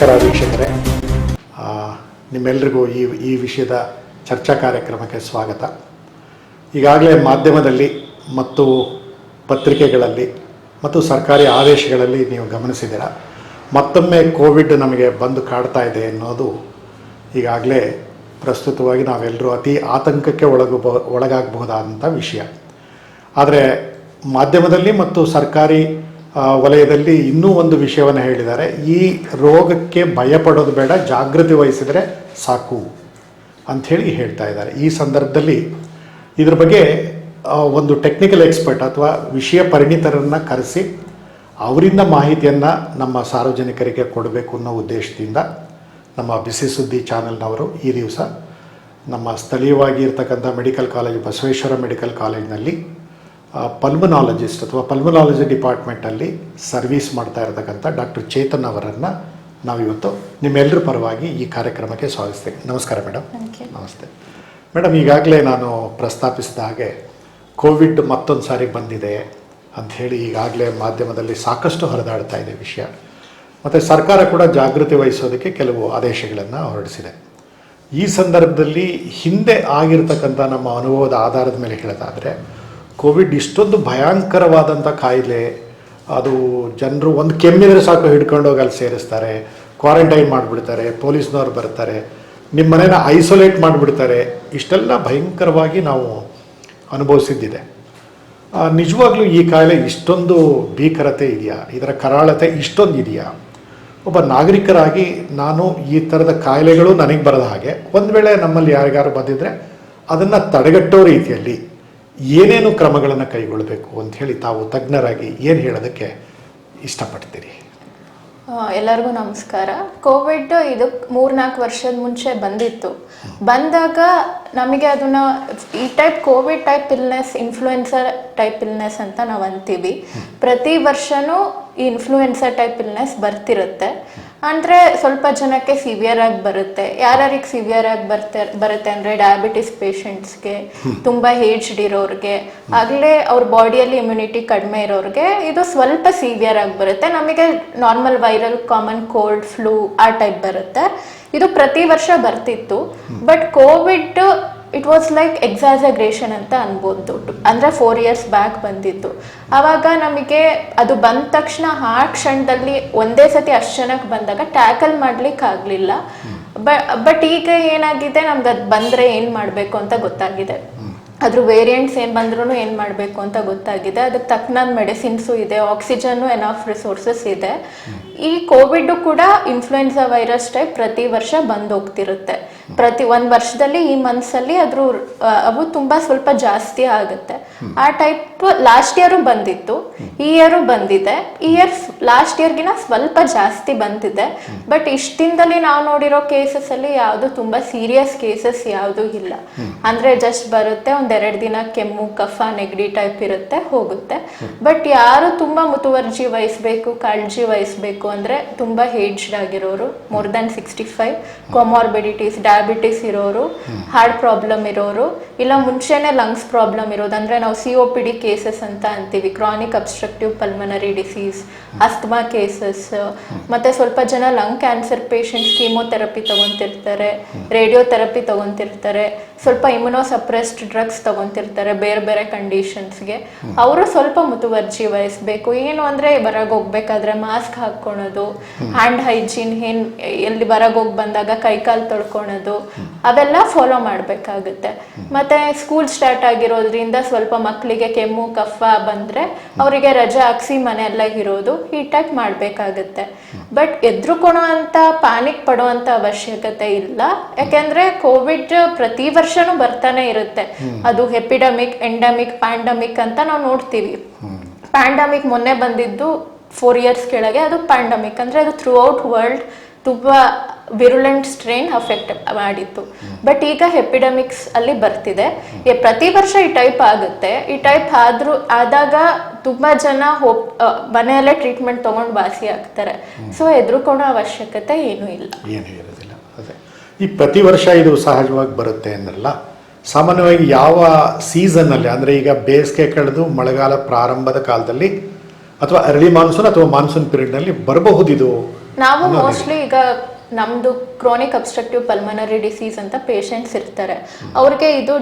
ನಮಸ್ಕಾರ ವೀಕ್ಷಕರೇ ನಿಮ್ಮೆಲ್ರಿಗೂ ಈ ಈ ವಿಷಯದ ಚರ್ಚಾ ಕಾರ್ಯಕ್ರಮಕ್ಕೆ ಸ್ವಾಗತ. ಈಗಾಗಲೇ ಮಾಧ್ಯಮದಲ್ಲಿ ಮತ್ತು ಪತ್ರಿಕೆಗಳಲ್ಲಿ ಮತ್ತು ಸರ್ಕಾರಿ ಆದೇಶಗಳಲ್ಲಿ ನೀವು ಗಮನಿಸಿದ್ದೀರ. ಮತ್ತೊಮ್ಮೆ ಕೋವಿಡ್ ನಮಗೆ ಬಂದು ಕಾಡ್ತಾ ಇದೆ ಅನ್ನೋದು ಈಗಾಗಲೇ ಪ್ರಸ್ತುತವಾಗಿ ನಾವೆಲ್ಲರೂ ಅತಿ ಆತಂಕಕ್ಕೆ ಒಳಗಬ ಒಳಗಾಗಬಹುದಾದಂಥ ವಿಷಯ. ಆದರೆ ಮಾಧ್ಯಮದಲ್ಲಿ ಮತ್ತು ಸರ್ಕಾರಿ ವಲಯದಲ್ಲಿ ಇನ್ನೂ ಒಂದು ವಿಷಯವನ್ನು ಹೇಳಿದ್ದಾರೆ. ಈ ರೋಗಕ್ಕೆ ಭಯಪಡೋದು ಬೇಡ, ಜಾಗೃತಿ ವಹಿಸಿದರೆ ಸಾಕು ಅಂಥೇಳಿ ಹೇಳ್ತಾ ಇದ್ದಾರೆ. ಈ ಸಂದರ್ಭದಲ್ಲಿ ಇದ್ರ ಬಗ್ಗೆ ಒಂದು ಟೆಕ್ನಿಕಲ್ ಎಕ್ಸ್ಪರ್ಟ್ ಅಥವಾ ವಿಷಯ ಪರಿಣಿತರನ್ನು ಕರೆಸಿ ಅವರಿಂದ ಮಾಹಿತಿಯನ್ನು ನಮ್ಮ ಸಾರ್ವಜನಿಕರಿಗೆ ಕೊಡಬೇಕು ಅನ್ನೋ ಉದ್ದೇಶದಿಂದ ನಮ್ಮ ಬಿಸಿ ಸುದ್ದಿ ಚಾನೆಲ್ನವರು ಈ ದಿವಸ ನಮ್ಮ ಸ್ಥಳೀಯವಾಗಿ ಇರ್ತಕ್ಕಂಥ ಮೆಡಿಕಲ್ ಕಾಲೇಜ್ ಬಸವೇಶ್ವರ ಮೆಡಿಕಲ್ ಕಾಲೇಜಿನಲ್ಲಿ ಪಲ್ಮನಾಲಜಿಸ್ಟ್ ಅಥವಾ ಪಲ್ಮನಾಲಜಿ ಡಿಪಾರ್ಟ್ಮೆಂಟಲ್ಲಿ ಸರ್ವಿಸ್ ಮಾಡ್ತಾ ಇರತಕ್ಕಂಥ ಡಾಕ್ಟರ್ ಚೇತನ್ ಅವರನ್ನು ನಾವಿವತ್ತು ನಿಮ್ಮೆಲ್ಲರ ಪರವಾಗಿ ಈ ಕಾರ್ಯಕ್ರಮಕ್ಕೆ ಸ್ವಾಗತಿಸ್ತೀನಿ ನಮಸ್ಕಾರ ಮೇಡಮ್ ನಮಸ್ತೆ. ಮೇಡಮ್ ಈಗಾಗಲೇ ನಾನು ಪ್ರಸ್ತಾಪಿಸಿದ ಹಾಗೆ ಕೋವಿಡ್ ಮತ್ತೊಂದು ಸಾರಿ ಬಂದಿದೆ ಅಂಥೇಳಿ ಈಗಾಗಲೇ ಮಾಧ್ಯಮದಲ್ಲಿ ಸಾಕಷ್ಟು ಹರಿದಾಡ್ತಾ ಇದೆ ವಿಷಯ. ಮತ್ತು ಸರ್ಕಾರ ಕೂಡ ಜಾಗೃತಿ ವಹಿಸೋದಕ್ಕೆ ಕೆಲವು ಆದೇಶಗಳನ್ನು ಹೊರಡಿಸಿದೆ. ಈ ಸಂದರ್ಭದಲ್ಲಿ ಹಿಂದೆ ಆಗಿರ್ತಕ್ಕಂಥ ನಮ್ಮ ಅನುಭವದ ಆಧಾರದ ಮೇಲೆ ಹೇಳೋದಾದರೆ ಕೋವಿಡ್ ಇಷ್ಟೊಂದು ಭಯಂಕರವಾದಂಥ ಕಾಯಿಲೆ, ಅದು ಜನರು ಒಂದು ಕೆಮ್ಮಿದ್ರೆ ಸಾಕು ಹಿಡ್ಕೊಂಡೋಗಿ ಅಲ್ಲಿ ಸೇರಿಸ್ತಾರೆ, ಕ್ವಾರಂಟೈನ್ ಮಾಡಿಬಿಡ್ತಾರೆ, ಪೊಲೀಸ್ನವ್ರು ಬರ್ತಾರೆ, ನಿಮ್ಮ ಮನೇನ ಐಸೋಲೇಟ್ ಮಾಡಿಬಿಡ್ತಾರೆ, ಇಷ್ಟೆಲ್ಲ ಭಯಂಕರವಾಗಿ ನಾವು ಅನುಭವಿಸಿದ್ದಿದೆ. ನಿಜವಾಗ್ಲೂ ಈ ಕಾಯಿಲೆ ಇಷ್ಟೊಂದು ಭೀಕರತೆ ಇದೆಯಾ? ಇದರ ಕರಾಳತೆ ಇಷ್ಟೊಂದು ಇದೆಯಾ? ಒಬ್ಬ ನಾಗರಿಕರಾಗಿ ನಾನು ಈ ಥರದ ಕಾಯಿಲೆಗಳು ನನಗೆ ಬರದ ಹಾಗೆ, ಒಂದು ವೇಳೆ ನಮ್ಮಲ್ಲಿ ಯಾರಿಗಾರು ಬಂದಿದ್ದರೆ ಅದನ್ನು ತಡೆಗಟ್ಟೋ ರೀತಿಯಲ್ಲಿ ಏನೇನು ಕ್ರಮಗಳನ್ನು ಕೈಗೊಳ್ಳಬೇಕು ಅಂತ ಹೇಳಿ ತಾವು ತಜ್ಞರಾಗಿ ಏನು ಹೇಳೋದಕ್ಕೆ ಇಷ್ಟಪಡ್ತೀರಿ? ಎಲ್ಲರಿಗೂ ನಮಸ್ಕಾರ. ಕೋವಿಡ್ ಇದು ಮೂರ್ನಾಲ್ಕು ವರ್ಷದ ಮುಂಚೆ ಬಂದಿತ್ತು. ಬಂದಾಗ ನಮಗೆ ಅದನ್ನ ಈ type Covid type illness influenza type illness ಅಂತ ನಾವು ಅಂತೀವಿ. ಪ್ರತಿ ವರ್ಷನೂ ಈ ಇನ್ಫ್ಲೂಯೆನ್ಸರ್ ಟೈಪ್ ಇಲ್ನೆಸ್ ಬರ್ತಿರುತ್ತೆ. ಅಂದರೆ ಸ್ವಲ್ಪ ಜನಕ್ಕೆ ಸಿವಿಯರ್ ಆಗಿ ಬರುತ್ತೆ. ಯಾರ್ಯಾರಿಗೆ ಸಿವಿಯರ್ ಆಗಿ ಬರ್ತೆ ಬರುತ್ತೆ ಅಂದರೆ ಡಯಾಬಿಟಿಸ್ ಪೇಷಂಟ್ಸ್ಗೆ ತುಂಬ ಏಜ್ಡ್ ಇರೋರಿಗೆ ಆಗಲೇ ಅವ್ರ ಬಾಡಿಯಲ್ಲಿ ಇಮ್ಯುನಿಟಿ ಕಡಿಮೆ ಇರೋರಿಗೆ ಇದು ಸ್ವಲ್ಪ ಸಿವಿಯರ್ ಆಗಿ ಬರುತ್ತೆ. ನಮಗೆ normal viral common cold flu ಆ ಟೈಪ್ ಬರುತ್ತೆ. ಇದು ಪ್ರತಿ ವರ್ಷ ಬರ್ತಿತ್ತು. But Covid it was like exaggeration ಅಂತ ಅನ್ಬೋದು. ಅಂದರೆ ಫೋರ್ ಇಯರ್ಸ್ ಬ್ಯಾಕ್ ಬಂದಿತ್ತು ಆವಾಗ ನಮಗೆ ಅದು ಬಂದ ತಕ್ಷಣ ಆ ಕ್ಷಣದಲ್ಲಿ ಒಂದೇ ಸತಿ ಅಷ್ಟು ಜನಕ್ಕೆ ಬಂದಾಗ ಟ್ಯಾಕಲ್ ಮಾಡ್ಲಿಕ್ಕೆ ಆಗಲಿಲ್ಲ. ಬಟ್ ಈಗ ಏನಾಗಿದೆ ನಮ್ಗೆ ಅದು ಬಂದರೆ ಏನು ಮಾಡಬೇಕು ಅಂತ ಗೊತ್ತಾಗಿದೆ. ಅದ್ರ ವೇರಿಯಂಟ್ಸ್ ಏನು ಬಂದ್ರೂ ಏನು ಮಾಡಬೇಕು ಅಂತ ಗೊತ್ತಾಗಿದೆ. ಅದಕ್ಕೆ ತಕ್ಕನಾದ ಮೆಡಿಸಿನ್ಸು ಇದೆ ಆಕ್ಸಿಜನ್ನು ಎನಫ್ ರಿಸೋರ್ಸಸ್ ಇದೆ. ಈ ಕೋವಿಡ್ ಕೂಡ ಇನ್ಫ್ಲೂಯೆನ್ಸಾ ವೈರಸ್ ಟೈಪ್ ಪ್ರತಿ ವರ್ಷ ಬಂದು ಹೋಗ್ತಿರುತ್ತೆ ಪ್ರತಿ ಒಂದು ವರ್ಷದಲ್ಲಿ ಈ ಮಂತ್ಸಲ್ಲಿ ಅದ್ರ ಅವು ತುಂಬಾ ಸ್ವಲ್ಪ ಜಾಸ್ತಿ ಆಗುತ್ತೆ. ಆ ಟೈಪ್ ಲಾಸ್ಟ್ ಇಯರು ಬಂದಿತ್ತು. ಈ ಇಯರು ಬಂದಿದೆ. ಈ ಇಯರ್ ಲಾಸ್ಟ್ ಇಯರ್ಗಿನ ಸ್ವಲ್ಪ ಜಾಸ್ತಿ ಬಂದಿದೆ. ಬಟ್ ಇಷ್ಟಿಂದಲ್ಲಿ ನಾವು ನೋಡಿರೋ ಕೇಸಸ್ ಅಲ್ಲಿ ಯಾವುದು ತುಂಬಾ ಸೀರಿಯಸ್ ಕೇಸಸ್ ಯಾವುದು ಇಲ್ಲ. ಅಂದ್ರೆ ಜಸ್ಟ್ ಬರುತ್ತೆ ಒಂದೆರಡು ದಿನ ಕೆಮ್ಮು ಕಫ ನೆಗಡಿ ಟೈಪ್ ಇರುತ್ತೆ ಹೋಗುತ್ತೆ. ಬಟ್ ಯಾರು ತುಂಬಾ ಮುತುವರ್ಜಿ ವಹಿಸ್ಬೇಕು ಕಾಳಜಿ ವಹಿಸ್ಬೇಕು ಅಂದ್ರೆ ತುಂಬ ಏಜ್ಡ್ ಆಗಿರೋರು more than sixty five comorbidities diabetes ಇರೋರು ಹಾರ್ಟ್ ಪ್ರಾಬ್ಲಮ್ ಇರೋರು ಇಲ್ಲ ಮುಂಚೆನೇ ಲಂಗ್ಸ್ ಪ್ರಾಬ್ಲಮ್ ಇರೋದು ಅಂದರೆ ನಾವು C O P D cases ಅಂತ ಅಂತೀವಿ chronic obstructive pulmonary disease asthma cases ಮತ್ತು ಸ್ವಲ್ಪ ಜನ ಲಂಗ್ ಕ್ಯಾನ್ಸರ್ ಪೇಷಂಟ್ಸ್ ಕೀಮೋಥೆರಪಿ ತೊಗೊತಿರ್ತಾರೆ ರೇಡಿಯೋಥೆರಪಿ ತಗೊಂತಿರ್ತಾರೆ ಸ್ವಲ್ಪ ಇಮ್ಯುನೋ ಸಪ್ರೆಸ್ಡ್ ಡ್ರಗ್ಸ್ ತಗೊಂತಿರ್ತಾರೆ ಬೇರೆ ಬೇರೆ ಕಂಡೀಷನ್ಸ್ಗೆ ಅವರು ಸ್ವಲ್ಪ ಮುತುವರ್ಜಿ ವಹಿಸ್ಬೇಕು. ಏನು ಅಂದ್ರೆ ಹೊರಗೆ ಹೋಗ್ಬೇಕಾದ್ರೆ ಮಾಸ್ಕ್ ಹಾಕ್ಕೊಳೋದು ಹ್ಯಾಂಡ್ ಹೈಜೀನ್ ಏನ್ ಎಲ್ಲಿ ಹೋಗಿ ಬಂದಾಗ ಕೈಕಾಲು ತೊಳ್ಕೊಳೋದು ಅವೆಲ್ಲ ಫಾಲೋ ಮಾಡಬೇಕಾಗುತ್ತೆ. ಮತ್ತೆ ಸ್ಕೂಲ್ ಸ್ಟಾರ್ಟ್ ಆಗಿರೋದ್ರಿಂದ ಸ್ವಲ್ಪ ಮಕ್ಕಳಿಗೆ ಕೆಮ್ಮು ಕಫ ಬಂದ್ರೆ ಅವರಿಗೆ ರಜೆ ಹಾಕ್ಸಿ ಮನೆಯೆಲ್ಲ ಇರೋದು ಈ ಟೈಪ್ ಮಾಡಬೇಕಾಗುತ್ತೆ. ಬಟ್ ಎದ್ರುಕೊಳೋ ಅಂತ ಪ್ಯಾನಿಕ್ ಪಡುವಂತ ಅವಶ್ಯಕತೆ ಇಲ್ಲ. ಯಾಕೆಂದ್ರೆ ಕೋವಿಡ್ ಪ್ರತಿ ವರ್ಷನೂ ಬರ್ತಾನೆ ಇರುತ್ತೆ. ಅದು ಎಪಿಡಮಿಕ್ ಎಂಡಮಿಕ್ ಪ್ಯಾಂಡಮಿಕ್ ಅಂತ ನಾವು ನೋಡ್ತೀವಿ. ಪ್ಯಾಂಡಮಿಕ್ ಮೊನ್ನೆ ಬಂದಿದ್ದು ಫೋರ್ ಇಯರ್ಸ್ ಕೆಳಗೆ ಅದು ಪ್ಯಾಂಡಮಿಕ್. ಅಂದ್ರೆ ಅದು ಥ್ರೂ ಔಟ್ ವರ್ಲ್ಡ್ ತುಂಬಾ ವಿರುಲೆಂಟ್ ಸ್ಟ್ರೈನ್ ಅಫೆಕ್ಟ್ ಮಾಡಿತ್ತು. ಬಟ್ ಈಗ ಹೆಪಿಡಮಿಕ್ಸ್ ಅಲ್ಲಿ ಬರ್ತಿದೆ. ಪ್ರತಿ ವರ್ಷ ಈ ಟೈಪ್ ಆಗುತ್ತೆ. ಈ ಟೈಪ್ ಆದ್ರೂ ಆದಾಗ ತುಂಬಾ ಜನ ಹೋಪ್ ಮನೆಯಲ್ಲೇ ಟ್ರೀಟ್ಮೆಂಟ್ ತಗೊಂಡು ವಾಸಿ ಆಗ್ತಾರೆ. ಸೊ ಎದುರುಕೊಳ್ಳೋ ಅವಶ್ಯಕತೆ ಏನೂ ಇಲ್ಲ. ಏನೂ ಇರೋದಿಲ್ಲ. ಅದೇ. ಈ ಪ್ರತಿ ವರ್ಷ ಇದು ಸಹಜವಾಗಿ ಬರುತ್ತೆ ಅಂದ್ರಲ್ಲ. ಸಾಮಾನ್ಯವಾಗಿ ಯಾವ ಸೀಸನ್ನಲ್ಲಿ ಅಂದರೆ ಈಗ ಬೇಸಿಗೆ ಕಳೆದು ಮಳೆಗಾಲ ಪ್ರಾರಂಭದ ಕಾಲದಲ್ಲಿ ಅಥವಾ ಅರ್ಲಿ ಮಾನ್ಸೂನ್ ಅಥವಾ ಮಾನ್ಸೂನ್ ಪೀರಿಯಡ್ನಲ್ಲಿ ಬರಬಹುದು ಇದು ನಾವು ಮೋಸ್ಟ್ಲಿ ಈಗ ನಮ್ದು ಕ್ರಾನಿಕ್ ಅಬ್ಸ್ಟ್ರಕ್ಟಿವ್ ಪಲ್ಮನರಿ ಡಿಸೀಸ್ ಅಂತ ಪೇಷಂಟ್ಸ್ ಇರ್ತಾರೆ. ಅವ್ರಿಗೆ ಇದು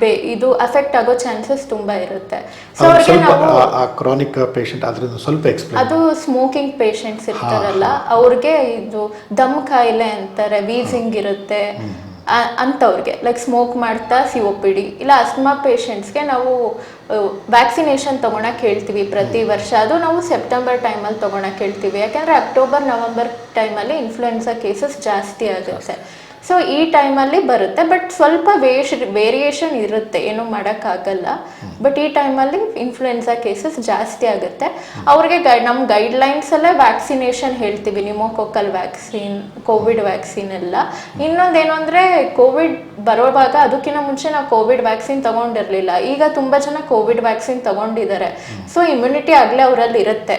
ಬೇ ಇದು ಅಫೆಕ್ಟ್ ಆಗೋ ಚಾನ್ಸಸ್ ತುಂಬಾ ಇರುತ್ತೆ. ಸೊ ಅವ್ರಿಗೆ ನಾವು ಕ್ರಾನಿಕ್ ಪೇಷಂಟ್ ಅದ್ರಿಂದ ಸ್ವಲ್ಪ ಎಕ್ಸ್ಪ್ಲೇನ್ ಅದು ಸ್ಮೋಕಿಂಗ್ ಪೇಷಂಟ್ಸ್ ಇರ್ತಾರಲ್ಲ ಅವ್ರಿಗೆ ಇದು ದಮ್ ಕಾಯಿಲೆ ಅಂತಾರೆ ವೀಸಿಂಗ್ ಇರುತ್ತೆ. ಅಂಥವ್ರಿಗೆ ಲೈಕ್ ಸ್ಮೋಕ್ ಮಾಡ್ತಾ ಸಿ ಒ ಪಿ ಡಿ ಇಲ್ಲ ಅಸ್ಮಾ ಪೇಷಂಟ್ಸ್ಗೆ ನಾವು ವ್ಯಾಕ್ಸಿನೇಷನ್ ತೊಗೊಳಕ್ಕೆ ಹೇಳ್ತೀವಿ ಪ್ರತಿ ವರ್ಷ. ಅದು ನಾವು ಸೆಪ್ಟೆಂಬರ್ ಟೈಮಲ್ಲಿ ತೊಗೊಳಕ್ಕೆ ಹೇಳ್ತೀವಿ. ಯಾಕೆಂದರೆ ಅಕ್ಟೋಬರ್ ನವಂಬರ್ ಟೈಮಲ್ಲಿ ಇನ್ಫ್ಲುಯೆನ್ಸಾ ಕೇಸಸ್ ಜಾಸ್ತಿ ಆಗುತ್ತೆ. ಸೊ ಈ ಟೈಮಲ್ಲಿ ಬರುತ್ತೆ. ಬಟ್ ಸ್ವಲ್ಪ ವೇಷ್ ವೇರಿಯೇಷನ್ ಇರುತ್ತೆ. ಏನು ಮಾಡೋಕ್ಕಾಗಲ್ಲ. ಬಟ್ ಈ ಟೈಮಲ್ಲಿ ಇನ್ಫ್ಲುಯೆನ್ಸಾ ಕೇಸಸ್ ಜಾಸ್ತಿ ಆಗುತ್ತೆ. ಅವ್ರಿಗೆ ಗೈ ನಮ್ಮ ಗೈಡ್ಲೈನ್ಸಲ್ಲೇ ವ್ಯಾಕ್ಸಿನೇಷನ್ ಹೇಳ್ತೀವಿ. ನಿಮೋಕೊಕ್ಕಲ್ ವ್ಯಾಕ್ಸಿನ್ ಕೋವಿಡ್ ವ್ಯಾಕ್ಸಿನ್ ಎಲ್ಲ. ಇನ್ನೊಂದೇನು ಅಂದರೆ ಕೋವಿಡ್ ಬರೋವಾಗ ಅದಕ್ಕಿಂತ ಮುಂಚೆ ನಾವು ಕೋವಿಡ್ ವ್ಯಾಕ್ಸಿನ್ ತಗೊಂಡಿರಲಿಲ್ಲ. ಈಗ ತುಂಬ ಜನ ಕೋವಿಡ್ ವ್ಯಾಕ್ಸಿನ್ ತಗೊಂಡಿದ್ದಾರೆ. ಸೊ ಇಮ್ಯುನಿಟಿ ಆಗಲೇ ಅವರಲ್ಲಿ ಇರುತ್ತೆ.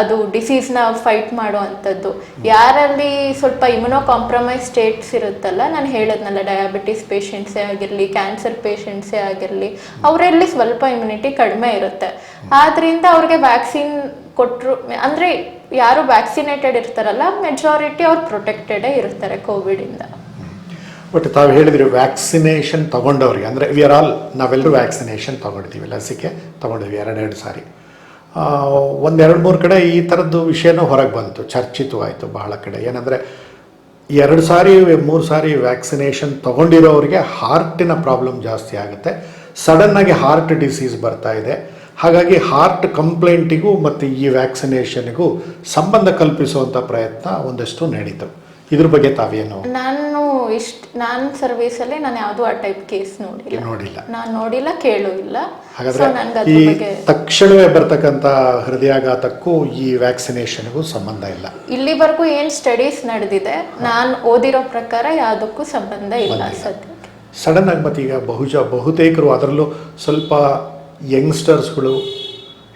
ಅದು ಡಿಸೀಸ್ನ ಫೈಟ್ ಮಾಡುವಂಥದ್ದು. ಯಾರಲ್ಲಿ ಸ್ವಲ್ಪ ಇಮ್ಯುನೋ ಕಾಂಪ್ರಮೈಸ್ ಸ್ಟೇಟ್ಸ್ ಇರುತ್ತಲ್ಲ, ನಾನು ಹೇಳದ್ನಲ್ಲ ಡಯಾಬಿಟಿಸ್ ಪೇಷೆಂಟ್ಸೇ ಆಗಿರಲಿ ಕ್ಯಾನ್ಸರ್ ಪೇಷೆಂಟ್ಸೇ ಆಗಿರಲಿ, ಅವರಲ್ಲಿ ಸ್ವಲ್ಪ ಇಮ್ಯುನಿಟಿ ಕಡಿಮೆ ಇರುತ್ತೆ. ಆದ್ರಿಂದ ಅವ್ರಿಗೆ ವ್ಯಾಕ್ಸಿನ್ ಕೊಟ್ಟರು ಅಂದರೆ ಯಾರು ವ್ಯಾಕ್ಸಿನೇಟೆಡ್ ಇರ್ತಾರಲ್ಲ ಮೆಜಾರಿಟಿ ಅವ್ರು ಪ್ರೊಟೆಕ್ಟೆಡೇ ಇರ್ತಾರೆ ಕೋವಿಡಿಂದ ಬಟ್ ತಾವು ಹೇಳಿದ್ರಿ ವ್ಯಾಕ್ಸಿನೇಷನ್ ತಗೊಂಡವ್ರಿಗೆ, ಅಂದರೆ ವಿ ಆರ್ ಆಲ್ ನಾವೆಲ್ಲರೂ ವ್ಯಾಕ್ಸಿನೇಷನ್ ತಗೊಂಡಿದ್ದೀವಿ ಲಸಿಕೆ ತಗೊಂಡಿದ್ವಿ ಎರಡೆರಡು ಸಾರಿ. ಒಂದೆರಡು ಮೂರು ಕಡೆ ಈ ಥರದ್ದು ವಿಷಯನೂ ಹೊರಗೆ ಬಂತು, ಚರ್ಚಿತವಾಯಿತು ಬಹಳ ಕಡೆ. ಏನಂದರೆ, ಎರಡು ಸಾರಿ ಮೂರು ಸಾರಿ ವ್ಯಾಕ್ಸಿನೇಷನ್ ತೊಗೊಂಡಿರೋರಿಗೆ ಹಾರ್ಟಿನ ಪ್ರಾಬ್ಲಮ್ ಜಾಸ್ತಿ ಆಗುತ್ತೆ. ಸಡನ್ನಾಗಿ ಹಾರ್ಟ್ ಡಿಸೀಸ್ ಬರ್ತಾ ಇದೆ. ಹಾಗಾಗಿ ಹಾರ್ಟ್ ಕಂಪ್ಲೇಂಟಿಗೂ ಮತ್ತು ಈ ವ್ಯಾಕ್ಸಿನೇಷನ್ಗೂ ಸಂಬಂಧ ಕಲ್ಪಿಸುವಂಥ ಪ್ರಯತ್ನ ಒಂದಷ್ಟು ನಡೀತು. ಇದ್ರ ಬಗ್ಗೆ ತಾವೇನು ನಾನು ಇಷ್ಟ ನಾನು ಸರ್ವಿಸಲ್ಲಿ ನಾನು ಯಾವುದೂ ಆ ಟೈಪ್ ಕೇಸ್ ನೋಡಿಲ್ಲ. ನೋಡಿಲ್ಲ? ನಾನು ನೋಡಿಲ್ಲ ಕೇಳೂ ಇಲ್ಲ. ಹಾಗಾದ್ರೆ ಈ ತಕ್ಷಣವೇ ಬರ್ತಕ್ಕಂಥ ಹೃದಯಾಘಾತಕ್ಕೂ ಈ ವ್ಯಾಕ್ಸಿನೇಷನ್ಗೂ ಸಂಬಂಧ ಇಲ್ಲ. ಇಲ್ಲಿವರೆಗೂ ಏನ್ ಸ್ಟಡೀಸ್ ನಡೆದಿದೆ ನಾನು ಓದಿರೋ ಪ್ರಕಾರ ಯಾವುದಕ್ಕೂ ಸಂಬಂಧ ಇಲ್ಲ ಸದ್ಯಕ್ಕೆ. ಸಡನ್ ಆಗಿ ಮತ್ತೀಗ ಈಗ ಬಹುಜ ಬಹುತೇಕರು ಅದರಲ್ಲೂ ಸ್ವಲ್ಪ ಯಂಗ್ಸ್ಟರ್ಸ್ಗಳು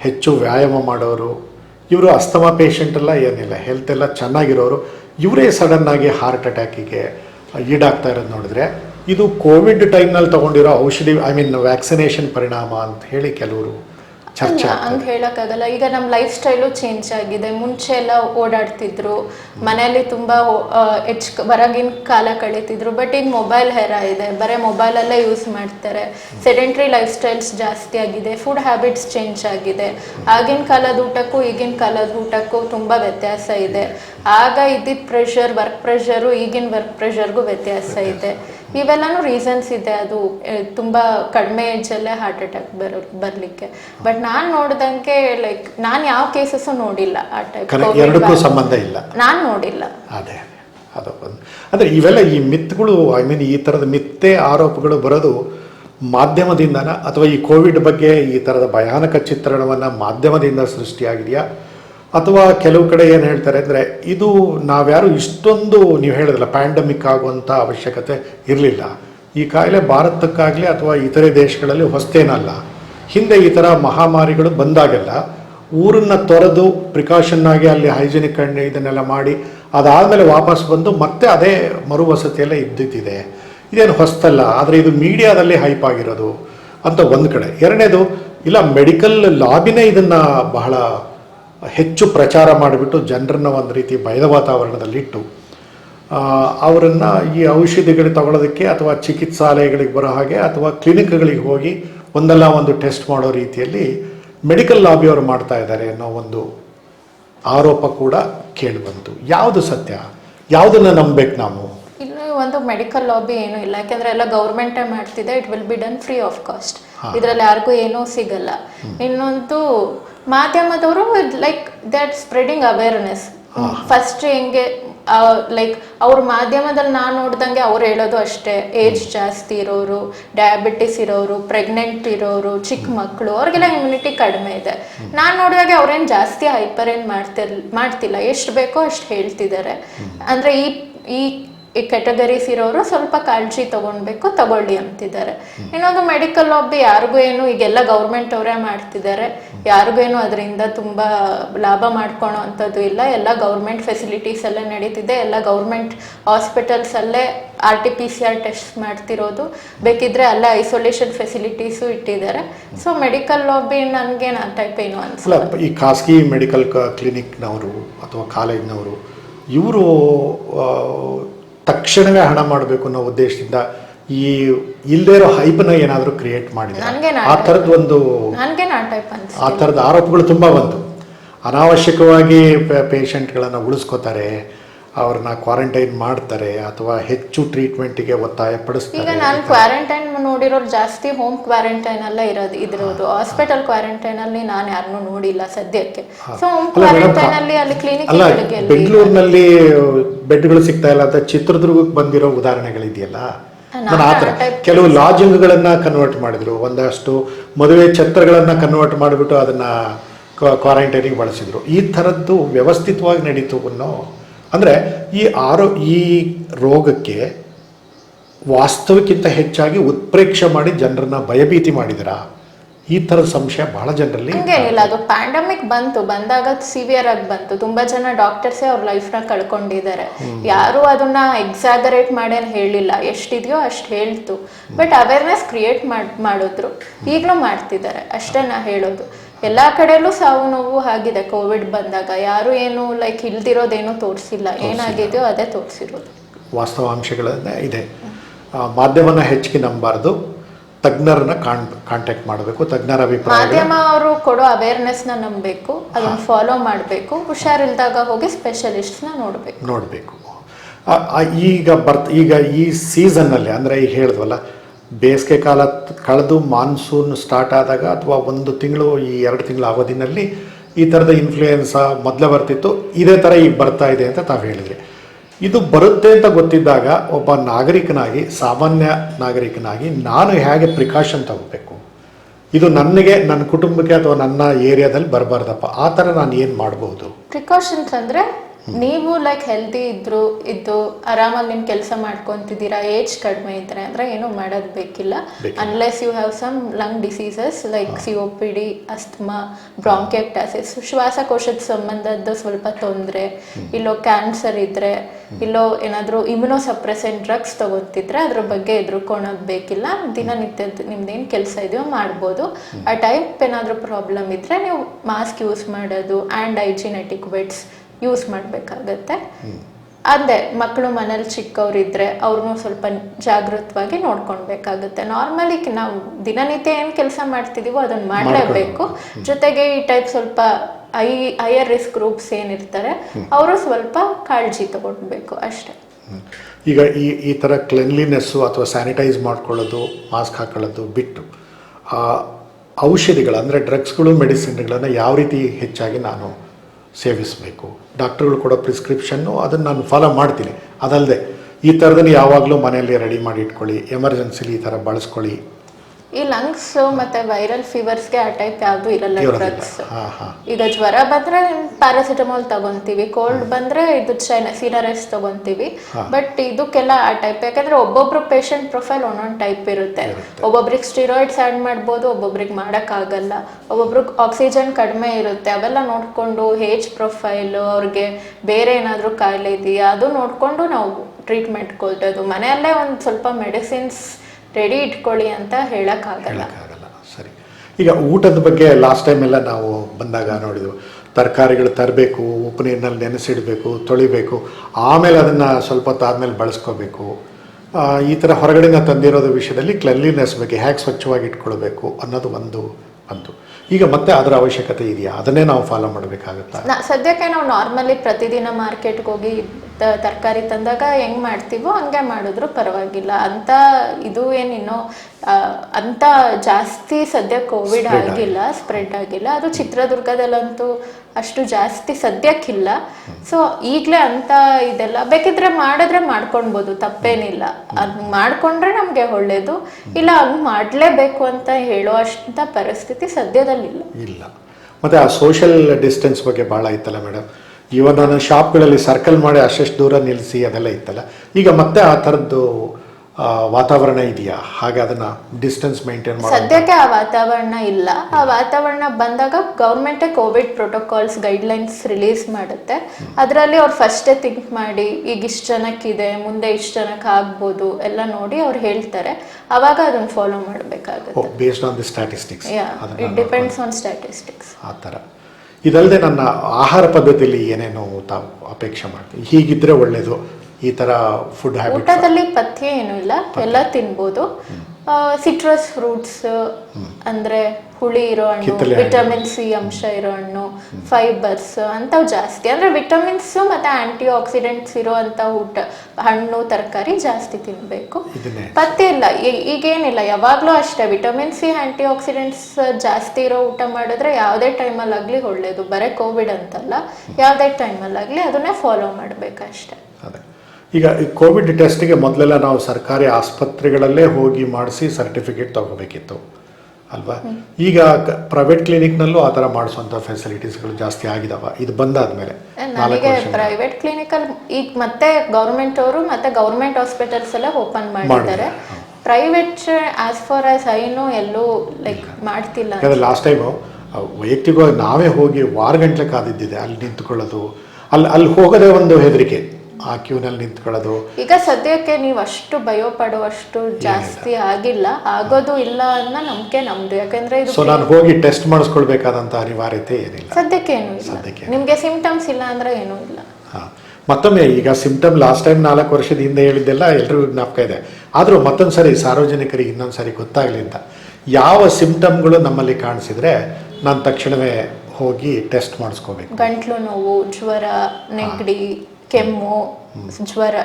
ಹೆಚ್ಚು ವ್ಯಾಯಾಮ ಮಾಡೋರು ಇವರು ಅಸ್ತಮಾ ಪೇಷಂಟ್ ಎಲ್ಲ ಏನಿಲ್ಲ ಹೆಲ್ತ್ ಎಲ್ಲ ಚೆನ್ನಾಗಿರೋರು ಇವರೇ ಸಡನ್ ಆಗಿ ಹಾರ್ಟ್ ಅಟ್ಯಾಕಿಗೆ ಈಡಾಗ್ತಾ ಇರೋದು ನೋಡಿದ್ರೆ, ಇದು ಕೋವಿಡ್ ಟೈಮ್ನಲ್ಲಿ ತಗೊಂಡಿರೋ ಔಷಧಿ ಐ ಮೀನ್ ವ್ಯಾಕ್ಸಿನೇಷನ್ ಪರಿಣಾಮ ಅಂತ ಹೇಳಿ ಕೆಲವರು ಚರ್ಚೆ ಅಲ್ಲ, ಆಗಲ್ಲ ಹೇಳಕ್ಕಾಗಲ್ಲ. ಈಗ ನಮ್ಮ ಲೈಫ್ ಸ್ಟೈಲು ಚೇಂಜ್ ಆಗಿದೆ. ಮುಂಚೆ ಎಲ್ಲ ಓಡಾಡ್ತಿದ್ರು. ಮನೆಯಲ್ಲಿ ತುಂಬಾ ಹೆಚ್ ಹೊರಗಿನ ಕಾಲ ಕಳೀತಿದ್ರು. ಬಟ್ ಈಗ ಮೊಬೈಲ್ ಹೆರ ಇದೆ. ಬರೀ ಮೊಬೈಲಲ್ಲೇ ಯೂಸ್ ಮಾಡ್ತಾರೆ. ಸೆಡೆಂಟ್ರಿ ಲೈಫ್ ಸ್ಟೈಲ್ಸ್ ಜಾಸ್ತಿ ಆಗಿದೆ. ಫುಡ್ ಹ್ಯಾಬಿಟ್ಸ್ ಚೇಂಜ್ ಆಗಿದೆ. ಆಗಿನ ಕಾಲದ ಊಟಕ್ಕೂ ಈಗಿನ ಕಾಲದ ಊಟಕ್ಕೂ ತುಂಬಾ ವ್ಯತ್ಯಾಸ ಇದೆ. ಆಗ ಇದ್ದಿದ್ದ ಪ್ರೆಷರ್ ವರ್ಕ್ ಪ್ರೆಷರು ಈಗಿನ ವರ್ಕ್ ಪ್ರೆಷರ್ಗೂ ವ್ಯತ್ಯಾಸ ಇದೆ. ಇವೆಲ್ಲನೂ ರೀಸನ್ಸ್ ಇದೆ ಅದು. ತುಂಬಾ ಕಡಿಮೆ ಏಜಲ್ಲೇ ಹಾರ್ಟ್ ಅಟ್ಯಾಕ್ ಬರೋ ಬರ್ಲಿಕ್ಕೆ. ಬಟ್ ನಾನು ನೋಡ್ದಂಗೆ ಲೈಕ್ ನಾನು ಯಾವ ಕೇಸಸ್ಸು ನೋಡಿಲ್ಲ ಆ ಟೈಪ್ ಎರಡಕ್ಕೂ ಸಂಬಂಧ ಇಲ್ಲ. ನಾನು ನೋಡಿಲ್ಲ. ಅದೇ ಅದು. ಅಂದರೆ ಇವೆಲ್ಲ ಈ ಮಿತ್ಗಳು ಐ ಮೀನ್ ಈ ಥರದ ಮಿತ್ತೇ ಆರೋಪಗಳು ಬರೋದು ಮಾಧ್ಯಮದಿಂದನ? ಅಥವಾ ಈ ಕೋವಿಡ್ ಬಗ್ಗೆ ಈ ಥರದ ಭಯಾನಕ ಚಿತ್ರಣವನ್ನು ಮಾಧ್ಯಮದಿಂದ ಸೃಷ್ಟಿಯಾಗಿದೆಯಾ? ಅಥವಾ ಕೆಲವು ಕಡೆ ಏನು ಹೇಳ್ತಾರೆ ಅಂದರೆ, ಇದು ನಾವ್ಯಾರು ಇಷ್ಟೊಂದು ನೀವು ಹೇಳಿದ್ರಲ್ಲ ಪ್ಯಾಂಡಮಿಕ್ ಆಗುವಂಥ ಅವಶ್ಯಕತೆ ಇರಲಿಲ್ಲ. ಈ ಕಾಯಿಲೆ ಭಾರತಕ್ಕಾಗಲಿ ಅಥವಾ ಇತರೆ ದೇಶಗಳಲ್ಲಿ ಹೊಸ್ತೇನಲ್ಲ. ಹಿಂದೆ ಈ ಥರ ಮಹಾಮಾರಿಗಳು ಬಂದಾಗೆಲ್ಲ, ಊರನ್ನು ತೊರೆದು ಪ್ರಿಕಾಷನ್ನಾಗಿ ಅಲ್ಲಿ ಹೈಜಿನಿಕ್ ಹಣ್ಣು ಇದನ್ನೆಲ್ಲ ಮಾಡಿ, ಅದಾದಮೇಲೆ ವಾಪಸ್ ಬಂದು ಮತ್ತೆ ಅದೇ ಮರುವಸತಿಯೆಲ್ಲ ಇದ್ದಿದ್ದಿದೆ. ಇದೇನು ಹೊಸ್ತಲ್ಲ, ಆದರೆ ಇದು ಮೀಡಿಯಾದಲ್ಲಿ ಹೈಪ್ ಆಗಿರೋದು ಅಂತ ಒಂದು ಕಡೆ. ಎರಡನೇದು, ಇಲ್ಲ, ಮೆಡಿಕಲ್ ಲಾಬಿನೇ ಇದನ್ನು ಬಹಳ ಹೆಚ್ಚು ಪ್ರಚಾರ ಮಾಡಿಬಿಟ್ಟು ಜನರನ್ನು ಒಂದು ರೀತಿ ಭಯದ ವಾತಾವರಣದಲ್ಲಿಟ್ಟು ಅವರನ್ನು ಈ ಔಷಧಿಗಳು ತಗೊಳ್ಳೋದಕ್ಕೆ ಅಥವಾ ಚಿಕಿತ್ಸಾಲಯಗಳಿಗೆ ಬರೋ ಹಾಗೆ ಅಥವಾ ಕ್ಲಿನಿಕ್ಗಳಿಗೆ ಹೋಗಿ ಒಂದಲ್ಲ ಒಂದು ಟೆಸ್ಟ್ ಮಾಡೋ ರೀತಿಯಲ್ಲಿ ಮೆಡಿಕಲ್ ಲಾಬಿಯವರು ಮಾಡ್ತಾ ಇದ್ದಾರೆ ಅನ್ನೋ ಒಂದು ಆರೋಪ ಕೂಡ ಕೇಳಿಬಂತು. ಯಾವುದು ಸತ್ಯ? ಯಾವುದನ್ನು ನಂಬಬೇಕು ನಾವು? ಇನ್ನು ಒಂದು ಮೆಡಿಕಲ್ ಲಾಬಿ ಏನು ಇಲ್ಲ. ಯಾಕೆಂದ್ರೆ ಎಲ್ಲ ಗೌರ್ಮೆಂಟೇ ಮಾಡ್ತಿದೆ. It will be done free of cost ಇದ್ರಲ್ಲಿ ಯಾರಿಗೂ ಏನೂ ಸಿಗಲ್ಲ. ಇನ್ನೊಂದು ಮಾಧ್ಯಮದವರು like that spreading awareness first ಹೆಂಗೆ ಲೈಕ್ ಅವ್ರ ಮಾಧ್ಯಮದಲ್ಲಿ ನಾನು ನೋಡ್ದಂಗೆ ಅವ್ರು ಹೇಳೋದು ಅಷ್ಟೇ. ಏಜ್ ಜಾಸ್ತಿ ಇರೋರು ಡಯಾಬಿಟಿಸ್ ಇರೋರು ಪ್ರೆಗ್ನೆಂಟ್ ಇರೋರು ಚಿಕ್ಕ ಮಕ್ಕಳು ಅವ್ರಿಗೆಲ್ಲ ಇಮ್ಯುನಿಟಿ ಕಡಿಮೆ ಇದೆ. ನಾನು ನೋಡಿದಾಗ ಅವ್ರೇನು ಜಾಸ್ತಿ ಹೈಪರ್ ಏನು ಮಾಡ್ತಿರ್ ಮಾಡ್ತಿಲ್ಲ. ಎಷ್ಟು ಬೇಕೋ ಅಷ್ಟು ಹೇಳ್ತಿದ್ದಾರೆ ಅಂದರೆ ಈ ಈ ಈ ಕೆಟಗರೀಸ್ ಇರೋರು ಸ್ವಲ್ಪ ಕಾಳಜಿ ತಗೊಳ್ಬೇಕು ತಗೊಳ್ಳಿ ಅಂತಿದ್ದಾರೆ. ಇನ್ನೊಂದು ಮೆಡಿಕಲ್ ಲಾಬಿ ಯಾರಿಗೂ ಏನು ಈಗೆಲ್ಲ ಗೌರ್ಮೆಂಟ್ ಅವರೇ ಮಾಡ್ತಿದ್ದಾರೆ. ಯಾರಿಗೂ ಏನು ಅದರಿಂದ ತುಂಬ ಲಾಭ ಮಾಡ್ಕೊಳೋ ಅಂಥದ್ದು ಇಲ್ಲ. ಎಲ್ಲ ಗೌರ್ಮೆಂಟ್ ಫೆಸಿಲಿಟೀಸ್ ಎಲ್ಲ ನಡೀತಿದೆ. ಎಲ್ಲ government ಹಾಸ್ಪಿಟಲ್ಸಲ್ಲೇ R T P C R test ಮಾಡ್ತಿರೋದು. ಬೇಕಿದ್ರೆ ಅಲ್ಲೇ ಐಸೋಲೇಷನ್ ಫೆಸಿಲಿಟೀಸು ಇಟ್ಟಿದ್ದಾರೆ. ಸೊ ಮೆಡಿಕಲ್ ಲಾಬಿ ನನಗೇನು ಆ ಟೈಪ್ ಏನು ಅನ್ಸಲ್ಲ. ಈ ಖಾಸಗಿ ಮೆಡಿಕಲ್ ಕ್ಲಿನಿಕ್ನವರು ಅಥವಾ ಕಾಲೇಜ್ನವರು ಇವರು ತಕ್ಷಣವೇ ಹಣ ಮಾಡಬೇಕು ಅನ್ನೋ ಉದ್ದೇಶದಿಂದ ಈ ಇಲ್ಲದೇ ಇರೋ ಹೈಪನ್ನ ಏನಾದರೂ ಕ್ರಿಯೇಟ್ ಮಾಡಿದೆ ಆ ಥರದ್ದು ಒಂದು ಆ ಥರದ ಆರೋಪಗಳು ತುಂಬ ಬಂತು. ಅನಾವಶ್ಯಕವಾಗಿ ಪೇಷಂಟ್ಗಳನ್ನು ಉಳಿಸ್ಕೋತಾರೆ. ಅವ್ರನ್ನ ಕ್ವಾರಂಟೈನ್ ಮಾಡ್ತಾರೆ ಅಥವಾ ಹೆಚ್ಚು ಟ್ರೀಟ್ಮೆಂಟ್ಗೆ ಒತ್ತಾಯ ಈಗ ಪಡಿಸ್ತಾರೆ ನಾನು ಕ್ವಾರಂಟೈನ್ ನೋಡಿರೋರು ಜಾಸ್ತಿ ಹೋಮ್ ಕ್ವಾರಂಟೈನ್ ಎಲ್ಲ ಇರೋದು ಇದಿರೋದು ಹಾಸ್ಪಿಟಲ್ ಕ್ವಾರಂಟೈನ್ ಅಲ್ಲಿ ನಾನು ಯಾರನ್ನೂ ನೋಡಿಲ್ಲ ಸದ್ಯಕ್ಕೆ. ಸೊ ಹೋಮ್ ಅಲ್ಲ ಕ್ವಾರಂಟೈನ್ ಅಲ್ಲಿ ಅಲ್ಲಿ ಕ್ಲಿನಿಕ್ ಅಲ್ಲ ಬೆಂಗಳೂರಿನಲ್ಲಿ ಬೆಡ್ಗಳು ಸಿಗ್ತಾ ಇಲ್ಲ ಅಂತ ಚಿತ್ರದುರ್ಗಕ್ಕೆ ಬಂದಿರೋ ಉದಾಹರಣೆಗಳಿದೆಯಲ್ಲ? ನಾನು ಆ ಥರ ಕೆಲವು ಲಾಡ್ಜಿಂಗ್ಗಳನ್ನ ಕನ್ವರ್ಟ್ ಮಾಡಿದ್ರು. ಒಂದಷ್ಟು ಮದುವೆ ಛತ್ರಗಳನ್ನ ಕನ್ವರ್ಟ್ ಮಾಡಿಬಿಟ್ಟು ಅದನ್ನ ಕ್ವಾರಂಟೈನಿಗೆ ಬಳಸಿದ್ರು. ಈ ಥರದ್ದು ವ್ಯವಸ್ಥಿತವಾಗಿ ನಡೀತು ಅನ್ನೋ ಅಂದರೆ ಈ ಆರೋ ಈ ರೋಗಕ್ಕೆ ವಾಸ್ತವಕ್ಕಿಂತ ಹೆಚ್ಚಾಗಿ ಉತ್ಪ್ರೇಕ್ಷೆ ಮಾಡಿ ಜನರನ್ನ ಭಯಭೀತಿ ಮಾಡಿದಿರಾ? ಈ ಥರದ ಸಂಶಯ ಬಹಳ ಜನರಲ್ಲಿ ಇಲ್ಲ ಅದು ಪ್ಯಾಂಡಮಿಕ್ ಬಂತು ಬಂದಾಗ ಸಿವಿಯರ್ ಆಗಿ ಬಂತು. ತುಂಬಾ ಜನ ಡಾಕ್ಟರ್ಸೇ ಅವ್ರ ಲೈಫ್ನ ಕಳ್ಕೊಂಡಿದ್ದಾರೆ. ಯಾರು ಅದನ್ನ ಎಕ್ಸಾಗರೇಟ್ ಮಾಡೇನು ಹೇಳಿಲ್ಲ. ಎಷ್ಟಿದೆಯೋ ಅಷ್ಟು ಹೇಳ್ತು. ಬಟ್ ಅವೇರ್ನೆಸ್ ಕ್ರಿಯೇಟ್ ಮಾಡ್ ಮಾಡಿದ್ರು. ಈಗಲೂ ಮಾಡ್ತಿದ್ದಾರೆ. ಅಷ್ಟೇ ನಾ ಹೇಳೋದು. ಎಲ್ಲಾ ಕಡೆಯಲ್ಲೂ ಸಾವು ನೋವು ಆಗಿದೆ. ಕೋವಿಡ್ ಬಂದಾಗ ಯಾರು ಏನು ಲೈಕ್ ಇಲ್ದಿರೋದೇನು ತೋರಿಸಿಲ್ಲ. ಏನಾಗಿದೆಯೋ ಅದೇ ತೋರಿಸಿರೋದು. ವಾಸ್ತವಾಂಶಗಳನ್ನ ಇದೆ. ಮಾಧ್ಯಮನ ಹೆಚ್ಚಿಗೆ ನಂಬಾರ್ದು. ತಜ್ಞರನ್ನ ಕಾಣ್ ಕಾಂಟ್ಯಾಕ್ಟ್ ಮಾಡಬೇಕು. ತಜ್ಞರ ಅಭಿಪ್ರಾಯ ಮಾಧ್ಯಮ ಅವರು ಕೊಡೋ ಅವೇರ್ನೆಸ್ನ ನಂಬಬೇಕು. ಅದನ್ನ ಫಾಲೋ ಮಾಡಬೇಕು. ಹುಷಾರಿಲ್ದಾಗ ಹೋಗಿ ಸ್ಪೆಷಲಿಸ್ಟ್ನ ನೋಡಬೇಕು. ನೋಡಬೇಕು. ಈಗ ಬರ್ತ ಈಗ ಈ ಸೀಸನ್ನಲ್ಲಿ ಅಂದರೆ ಈಗ ಹೇಳಿದ್ವಲ್ಲ ಬೇಸಿಗೆ ಕಾಲ ಕಳೆದು ಮಾನ್ಸೂನ್ ಸ್ಟಾರ್ಟ್ ಆದಾಗ ಅಥವಾ ಒಂದು ತಿಂಗಳು, ಈ ಎರಡು ತಿಂಗಳ ಅವಧಿನಲ್ಲಿ ಈ ಥರದ ಇನ್ಫ್ಲೂಯೆನ್ಸ ಮೊದಲೇ ಬರ್ತಿತ್ತು. ಇದೇ ಥರ ಈಗ ಬರ್ತಾ ಇದೆ ಅಂತ ತಾವು ಹೇಳಿದ್ರಿ. ಇದು ಬರುತ್ತೆ ಅಂತ ಗೊತ್ತಿದ್ದಾಗ ಒಬ್ಬ ನಾಗರಿಕನಾಗಿ, ಸಾಮಾನ್ಯ ನಾಗರಿಕನಾಗಿ ನಾನು ಹೇಗೆ ಪ್ರಿಕಾಷನ್ ತಗೋಬೇಕು? ಇದು ನನಗೆ, ನನ್ನ ಕುಟುಂಬಕ್ಕೆ ಅಥವಾ ನನ್ನ ಏರಿಯಾದಲ್ಲಿ ಬರಬಾರ್ದಪ್ಪ. ಆ ಥರ ನಾನು ಏನು ಮಾಡ್ಬೋದು? ಪ್ರಿಕಾಷನ್ಸ್ ಅಂದ್ರೆ ನೀವು ಲೈಕ್ ಹೆಲ್ದಿ ಇದ್ರು ಇದ್ದು ಆರಾಮಾಗಿ ನಿಮ್ ಕೆಲಸ ಮಾಡ್ಕೊಂತಿದ್ದೀರಾ ಏಜ್ ಕಡಿಮೆ ಇದ್ರೆ ಅಂದ್ರೆ ಏನು ಮಾಡೋದ್ ಬೇಕಿಲ್ಲ. Unless you have some lung diseases like C O P D asthma bronchiectasis ಶ್ವಾಸಕೋಶದ ಸಂಬಂಧದ್ದು ಸ್ವಲ್ಪ ತೊಂದರೆ ಇಲ್ಲೋ ಕ್ಯಾನ್ಸರ್ ಇದ್ರೆ ಇಲ್ಲೋ ಏನಾದರೂ ಇಮ್ಯುನೋಸಪ್ರೆಸೆಂಟ್ ಡ್ರಗ್ಸ್ ತಗೊಂತಿದ್ರೆ ಅದ್ರ ಬಗ್ಗೆ ಎದುರ್ಕೊಳೋದು ಬೇಕಿಲ್ಲ. ದಿನನಿತ್ಯದ ನಿಮ್ದೇನು ಕೆಲಸ ಇದೆಯೋ ಮಾಡ್ಬೋದು. ಆ ಟೈಪ್ ಏನಾದರೂ ಪ್ರಾಬ್ಲಮ್ ಇದ್ರೆ ನೀವು ಮಾಸ್ಕ್ ಯೂಸ್ ಮಾಡೋದು ಆ್ಯಂಡ್ ಹೈಜಿನೆಟಿಕ್ ವೆಟ್ಸ್ ಯೂಸ್ ಮಾಡಬೇಕಾಗತ್ತೆ. ಅದೇ ಮಕ್ಕಳು ಮನೇಲಿ ಚಿಕ್ಕವರಿದ್ರೆ ಅವ್ರನ್ನೂ ಸ್ವಲ್ಪ ಜಾಗೃತವಾಗಿ ನೋಡ್ಕೊಳ್ಬೇಕಾಗುತ್ತೆ. ನಾರ್ಮಲಿ ನಾವು ದಿನನಿತ್ಯ ಏನು ಕೆಲಸ ಮಾಡ್ತಿದ್ದೀವೋ ಅದನ್ನು ಮಾಡಲೇಬೇಕು. ಜೊತೆಗೆ ಈ ಟೈಪ್ ಸ್ವಲ್ಪ ಐ ಹೈಯರ್ ರಿಸ್ಕ್ ಗ್ರೂಪ್ಸ್ ಏನಿರ್ತಾರೆ ಅವರು ಸ್ವಲ್ಪ ಕಾಳಜಿ ತಗೊಳ್ಬೇಕು ಅಷ್ಟೇ. ಈಗ ಈ ಈ ಥರ ಕ್ಲೆನ್ಲಿನೆಸ್ಸು ಅಥವಾ ಸ್ಯಾನಿಟೈಸ್ ಮಾಡ್ಕೊಳ್ಳೋದು ಮಾಸ್ಕ್ ಹಾಕೊಳ್ಳೋದು ಬಿಟ್ಟು ಔಷಧಿಗಳು ಅಂದರೆ ಡ್ರಗ್ಸ್ಗಳು ಮೆಡಿಸಿನ್ಗಳನ್ನು ಯಾವ ರೀತಿ ಹೆಚ್ಚಾಗಿ ನಾನು ಸೇವಿಸಬೇಕು. ಡಾಕ್ಟ್ರುಗಳು ಕೊಡೋ ಪ್ರಿಸ್ಕ್ರಿಪ್ಷನ್ನು ಅದನ್ನು ನಾನು ಫಾಲೋ ಮಾಡ್ತೀನಿ. ಅದಲ್ಲದೆ ಈ ಥರದನ್ನು ಯಾವಾಗಲೂ ಮನೆಯಲ್ಲಿ ರೆಡಿ ಮಾಡಿ ಇಟ್ಕೊಳ್ಳಿ. ಎಮರ್ಜೆನ್ಸಿಲಿ ಈ ಥರ ಬಳಸ್ಕೊಳ್ಳಿ. ಈ ಲಂಗ್ಸ್ ಮತ್ತೆ ವೈರಲ್ ಫೀವರ್ಸ್ಗೆ ಆ ಟೈಪ್ ಯಾವ್ದು ಇರಲ್ಲ ಡ್ರಗ್ಸ್ ಈಗ ಜ್ವರ ಬಂದ್ರೆ ಪ್ಯಾರಾಸಿಟಮಾಲ್ ತಗೊಂತೀವಿ ಕೋಲ್ಡ್ ಬಂದ್ರೆ ಇದು ಚೈನ ಸಿನರೆಸ್ ತಗೊಂತೀವಿ. ಬಟ್ ಇದಕ್ಕೆಲ್ಲ ಆ ಟೈಪ್ ಯಾಕಂದ್ರೆ ಒಬ್ಬೊಬ್ರು ಪೇಷಂಟ್ ಪ್ರೊಫೈಲ್ ಒಂದೊಂದು ಟೈಪ್ ಇರುತ್ತೆ. ಒಬ್ಬೊಬ್ರಿಗೆ ಸ್ಟಿರಾಯ್ಡ್ಸ್ ಆ್ಯಡ್ ಮಾಡ್ಬೋದು ಒಬ್ಬೊಬ್ರಿಗೆ ಮಾಡೋಕ್ಕಾಗಲ್ಲ. ಒಬ್ಬೊಬ್ರಿಗೆ ಆಕ್ಸಿಜನ್ ಕಡಿಮೆ ಇರುತ್ತೆ. ಅವೆಲ್ಲ ನೋಡಿಕೊಂಡು ಏಜ್ ಪ್ರೊಫೈಲ್ ಅವ್ರಿಗೆ ಬೇರೆ ಏನಾದರೂ ಕಾಯಿಲೆ ಇದೆಯಾ ಅದು ನೋಡಿಕೊಂಡು ನಾವು ಟ್ರೀಟ್ಮೆಂಟ್ ಕೊಡೋದು. ಮನೆಯಲ್ಲೇ ಒಂದು ಸ್ವಲ್ಪ ಮೆಡಿಸಿನ್ಸ್ ರೆಡಿ ಇಟ್ಕೊಳ್ಳಿ ಅಂತ ಹೇಳೋಕ್ಕಾಗಲ್ಲ. ಹೇಳೋಕ್ಕಾಗಲ್ಲ. ಸರಿ. ಈಗ ಊಟದ ಬಗ್ಗೆ ಲಾಸ್ಟ್ ಟೈಮ್ ಎಲ್ಲ ನಾವು ಬಂದಾಗ ನೋಡಿದ್ವಿ. ತರಕಾರಿಗಳು ತರಬೇಕು ಉಪ್ಪು ನೀರಿನಲ್ಲಿ ನೆನೆಸಿಡಬೇಕು ತೊಳಿಬೇಕು ಆಮೇಲೆ ಅದನ್ನು ಸ್ವಲ್ಪ ಹೊತ್ತು ಆದಮೇಲೆ ಬಳಸ್ಕೋಬೇಕು. ಈ ಥರ ಹೊರಗಡೆಯಿಂದ ತಂದಿರೋದು ವಿಷಯದಲ್ಲಿ ಕ್ಲೆನ್ಲಿನೆಸ್ ಬಗ್ಗೆ ಹೇಗೆ ಸ್ವಚ್ಛವಾಗಿ ಇಟ್ಕೊಳ್ಬೇಕು ಅನ್ನೋದು ಒಂದು ಬಂತು. ಈಗ ಮತ್ತೆ ಅದರ ಅವಶ್ಯಕತೆ ಇದೆಯಾ? ಅದನ್ನೇ ನಾವು ಫಾಲೋ ಮಾಡಬೇಕಾಗುತ್ತಾ? ಸದ್ಯಕ್ಕೆ ನಾವು ನಾರ್ಮಲಿ ಪ್ರತಿದಿನ ಮಾರ್ಕೆಟ್ಗೆ ಹೋಗಿ ತರಕಾರಿ ತಂದಾಗ ಹೆಂಗ್ ಮಾಡ್ತೀವೋ ಹಂಗೆ ಮಾಡಿದ್ರು ಪರವಾಗಿಲ್ಲ. ಅಂತ ಇದು ಏನಿನ್ನೋ ಅಂತ ಜಾಸ್ತಿ ಸದ್ಯ ಕೋವಿಡ್ ಆಗಿಲ್ಲ. ಸ್ಪ್ರೆಡ್ ಆಗಿಲ್ಲ. ಅದು ಚಿತ್ರದುರ್ಗದಲ್ಲಂತೂ ಅಷ್ಟು ಜಾಸ್ತಿ ಸದ್ಯಕ್ಕಿಲ್ಲ. ಸೊ ಈಗಲೇ ಅಂತ ಇದೆಲ್ಲ ಬೇಕಿದ್ರೆ ಮಾಡಿದ್ರೆ ಮಾಡ್ಕೊಳ್ಬೋದು ತಪ್ಪೇನಿಲ್ಲ. ಅದ್ ಮಾಡ್ಕೊಂಡ್ರೆ ನಮಗೆ ಒಳ್ಳೇದು. ಇಲ್ಲ ಹಂಗ್ ಮಾಡಲೇಬೇಕು ಅಂತ ಹೇಳೋ ಅಷ್ಟ ಪರಿಸ್ಥಿತಿ ಸದ್ಯದಲ್ಲಿಲ್ಲ. ಇಲ್ಲ. ಮತ್ತೆ ಆ ಸೋಷಿಯಲ್ ಡಿಸ್ಟೆನ್ಸ್ ಬಗ್ಗೆ ಭಾಳ ಇತ್ತಲ್ಲ ಮೇಡಮ್ ಇವನ್ ನಾನು ಶಾಪ್ಗಳಲ್ಲಿ ಸರ್ಕಲ್ ಮಾಡಿ ಅಷ್ಟೆಷ್ಟು ದೂರ ನಿಲ್ಲಿಸಿ ಅದೆಲ್ಲ ಇತ್ತಲ್ಲ. ಈಗ ಮತ್ತೆ ಆ ಥರದ್ದು ವಾತಾವರಣ ಇದೆಯಾ? ಹಾಗೆ ಅದನ್ನ ಡಿಸ್ಟೆನ್ಸ್ ಮೇಂಟೈನ್ ಮಾಡೋ ಸದ್ಯಕ್ಕೆ ಆ ವಾತಾವರಣ ಇಲ್ಲ. ಆ ವಾತಾವರಣ ಬಂದಾಗ ಗೌರ್ಮೆಂಟೇ ಕೋವಿಡ್ ಪ್ರೋಟೋಕಾಲ್ಸ್ ಗೈಡ್ಲೈನ್ಸ್ ರಿಲೀಸ್ ಮಾಡುತ್ತೆ. ಅದರಲ್ಲಿ ಅವ್ರು ಫಸ್ಟೇ ಥಿಂಕ್ ಮಾಡಿ ಈಗ ಇಷ್ಟು ಜನಕ್ಕಿದೆ ಮುಂದೆ ಇಷ್ಟು ಜನಕ್ಕೆ ಆಗ್ಬೋದು ಎಲ್ಲ ನೋಡಿ ಅವ್ರು ಹೇಳ್ತಾರೆ. ಅವಾಗ ಅದನ್ನ ಫಾಲೋ ಮಾಡಬೇಕಾಗುತ್ತೆ. Based on the statistics it depends on statistics ಆ ಥರ. ಇದಲ್ಲದೆ ನನ್ನ ಆಹಾರ ಪದ್ಧತಿಯಲ್ಲಿ ಏನೇನು ತಾವು ಅಪೇಕ್ಷೆ ಮಾಡ್ತೀವಿ ಹೀಗಿದ್ರೆ ಒಳ್ಳೇದು. ಈ ಥರ ಫುಡ್ ಹ್ಯಾಬಿಟ್ ಊಟದಲ್ಲಿ ಪಥ್ಯ ಏನು ಇಲ್ಲ. ಎಲ್ಲ ತಿನ್ಬೋದು. ಸಿಟ್ರಸ್ ಫ್ರೂಟ್ಸ್ ಅಂದ್ರೆ ಹುಳಿ ಇರೋ ಹಣ್ಣು ವಿಟಮಿನ್ ಸಿ ಅಂಶ ಇರೋ ಹಣ್ಣು ಫೈಬರ್ಸ್ ಅಂಥವು ಜಾಸ್ತಿ. ಅಂದ್ರೆ ವಿಟಮಿನ್ಸ್ ಮತ್ತೆ ಆಂಟಿ ಆಕ್ಸಿಡೆಂಟ್ಸ್ ಇರೋ ಅಂತ ಊಟ ಹಣ್ಣು ತರಕಾರಿ ಜಾಸ್ತಿ ತಿನ್ಬೇಕು. ಪತ್ತೆ ಇಲ್ಲ. ಈಗೇನಿಲ್ಲ. ಯಾವಾಗಲೂ ಅಷ್ಟೇ. ವಿಟಮಿನ್ ಸಿ ಆಂಟಿ ಆಕ್ಸಿಡೆಂಟ್ಸ್ ಜಾಸ್ತಿ ಇರೋ ಊಟ ಮಾಡಿದ್ರೆ ಯಾವುದೇ ಆಗ್ಲಿ ಒಳ್ಳೇದು. ಬರೀ ಕೋವಿಡ್ ಅಂತಲ್ಲ. ಯಾವುದೇ ಆಗ್ಲಿ ಅದನ್ನೇ ಫಾಲೋ ಮಾಡ್ಬೇಕಷ್ಟೇ. ಈಗ ಈ ಕೋವಿಡ್ ಟೆಸ್ಟಿಗೆ ಮೊದಲೆಲ್ಲ ನಾವು ಸರ್ಕಾರಿ ಆಸ್ಪತ್ರೆಗಳಲ್ಲೇ ಹೋಗಿ ಮಾಡಿಸಿ ಸರ್ಟಿಫಿಕೇಟ್ ತಗೋಬೇಕಿತ್ತು ಅಲ್ವಾ? ಈಗ ಪ್ರೈವೇಟ್ ಕ್ಲಿನಿಕ್ನಲ್ಲೂ ಆ ಥರ ಮಾಡಿಸುವಂಥ ಫೆಸಿಲಿಟೀಸ್ಗಳು ಜಾಸ್ತಿ ಆಗಿದಾವ. ಇದು ಬಂದಾದ್ಮೇಲೆ ನನಗೆ ಪ್ರೈವೇಟ್ ಕ್ಲಿನಿಕಲ್ ಈಗ ಮತ್ತೆ ಗೌರ್ಮೆಂಟ್ ಅವರು ಮತ್ತೆ ಗೌರ್ಮೆಂಟ್ ಹಾಸ್ಪಿಟಲ್ಸ್ ಎಲ್ಲ ಓಪನ್ ಮಾಡಿದ್ದಾರೆ private as far as I know ಎಲ್ಲೂ ಲೈಕ್ ಮಾಡ್ತಿಲ್ಲ ಯಾಕಂದ್ರೆ ಲಾಸ್ಟ್ ಟೈಮು ವೈಯಕ್ತಿಕವಾಗಿ ನಾವೇ ಹೋಗಿ ವಾರ ಗಂಟ್ಲೆ ಕಾದಿದ್ದಿದೆ. ಅಲ್ಲಿ ನಿಂತ್ಕೊಳ್ಳೋದು ಅಲ್ಲಿ ಅಲ್ಲಿ ಹೋಗೋದೇ ಒಂದು ಹೆದರಿಕೆ. ಆ ಕ್ಯೂನಲ್ಲಿ ನಿಂತ್ಕೊಳ್ಳೋದು. ಈಗ ಸದ್ಯಕ್ಕೆ ನೀವು ಅಷ್ಟು ಭಯಪಡುವಷ್ಟು ಜಾಸ್ತಿ ಆಗಿಲ್ಲ. ಆಗೋದು ಇಲ್ಲ ಅನ್ನೋ ನಂಬಿಕೆ ನಮ್ದು. ಯಾಕಂದ್ರೆ ಇದು ಸೊ ನಾನು ಹೋಗಿ ಟೆಸ್ಟ್ ಮಾಡಿಸ್ಕೊಳ್ಬೇಕಾದಂಥ ಅನಿವಾರ್ಯತೆ ಏನಿಲ್ಲ. ಸದ್ಯಕ್ಕೆ ಏನು ಇಲ್ಲ. ಸದ್ಯಕ್ಕೆ. ನಿಮಗೆ ಸಿಂಪ್ಟಮ್ಸ್ ಇಲ್ಲ ಅಂದ್ರೆ ಏನೂ ಇಲ್ಲ. ಹಾಂ. ಮತ್ತೊಮ್ಮೆ ಈಗ ಸಿಂಪ್ಟಮ್ ಲಾಸ್ಟ್ ಟೈಮ್ ನಾಲ್ಕು ವರ್ಷದ ಹಿಂದೆ ಹೇಳಿದ್ದೆಲ್ಲ ಎಲ್ರಿಗೂ ಜ್ಞಾಪಕ ಇದೆ. ಆದರೂ ಮತ್ತೊಂದು ಸರಿ ಸಾರ್ವಜನಿಕರಿಗೆ ಇನ್ನೊಂದು ಗೊತ್ತಾಗ್ಲಿ ಗೊತ್ತಾಗಲಿ ಅಂತ. ಯಾವ ಸಿಂಪ್ಟಮ್ಗಳು ನಮ್ಮಲ್ಲಿ ಕಾಣಿಸಿದ್ರೆ ನಾನು ತಕ್ಷಣವೇ ಹೋಗಿ ಟೆಸ್ಟ್ ಮಾಡಿಸ್ಕೋಬೇಕು. ಗಂಟ್ಲು ನೋವು ಜ್ವರ ನೆಗಡಿ ಕೆಮ್ಮು ಜ್ವರ